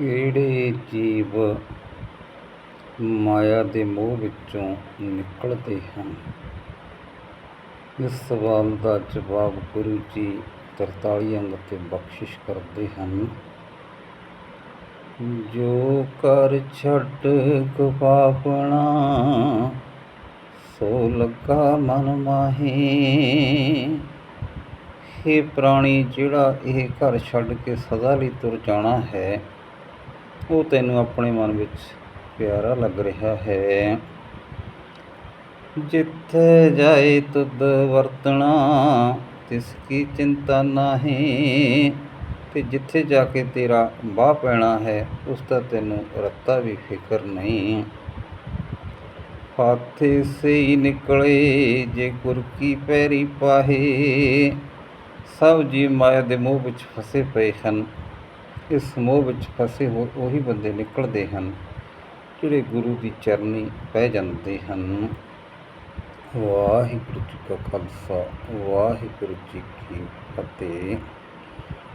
ਕਿਹੜੇ ਜੀਵ ਮਾਇਆ ਦੇ ਮੋਹ ਵਿੱਚੋਂ ਨਿਕਲਦੇ ਹਨ? ਇਸ ਸਵਾਲ ਦਾ ਜਵਾਬ ਗੁਰੂ ਜੀ 43 ਅੰਗ 'ਤੇ ਬਖਸ਼ਿਸ਼ ਕਰਦੇ ਹਨ। ਜੋ ਕਰ ਛੱਡ ਗਵਾਪਣਾ ਸੋ ਲੱਗਾ ਮਨ ਮਾਹੀ। ਇਹ ਪ੍ਰਾਣੀ, ਜਿਹੜਾ ਇਹ ਘਰ ਛੱਡ ਕੇ ਸਦਾ ਲਈ ਤੁਰ ਜਾਣਾ ਹੈ ਉਹ ਤੈਨੂੰ ਆਪਣੇ ਮਨ ਵਿੱਚ ਪਿਆਰਾ ਲੱਗ ਰਿਹਾ ਹੈ। ਜਿੱਥੇ ਜਾਏ ਤੁਧ ਵਰਤਣਾ, ਤਿਸ ਕੀ ਚਿੰਤਾ ਨਾਹੀਂ, ਤੇ ਜਿੱਥੇ ਜਾ ਕੇ ਤੇਰਾ ਬਾਹ ਪੈਣਾ ਹੈ, ਉਸ ਦਾ ਤੈਨੂੰ ਰੱਤਾ ਵੀ ਫਿਕਰ ਨਹੀਂ। ਹਾਥੇ ਸੇ ਨਿਕਲੇ, ਜੇ ਗੁਰ ਕੀ ਪੈਰੀ ਪਾਹੇ, ਸਭ ਜੀ ਮਾਇਆ ਦੇ ਮੋਹ ਵਿੱਚ ਫਸੇ ਪਏ ਹਨ। ਇਸ ਸਮੂਹ ਵਿੱਚ ਫਸੇ ਹੋਏ ਉਹੀ ਬੰਦੇ ਨਿਕਲਦੇ ਹਨ, ਜਿਹੜੇ ਗੁਰੂ ਦੀ ਚਰਨੀ ਪੈ ਜਾਂਦੇ ਹਨ। ਵਾਹਿਗੁਰੂ ਜੀ ਕਾ ਖਾਲਸਾ, ਵਾਹਿਗੁਰੂ ਜੀ ਕੀ ਫਤਿਹ।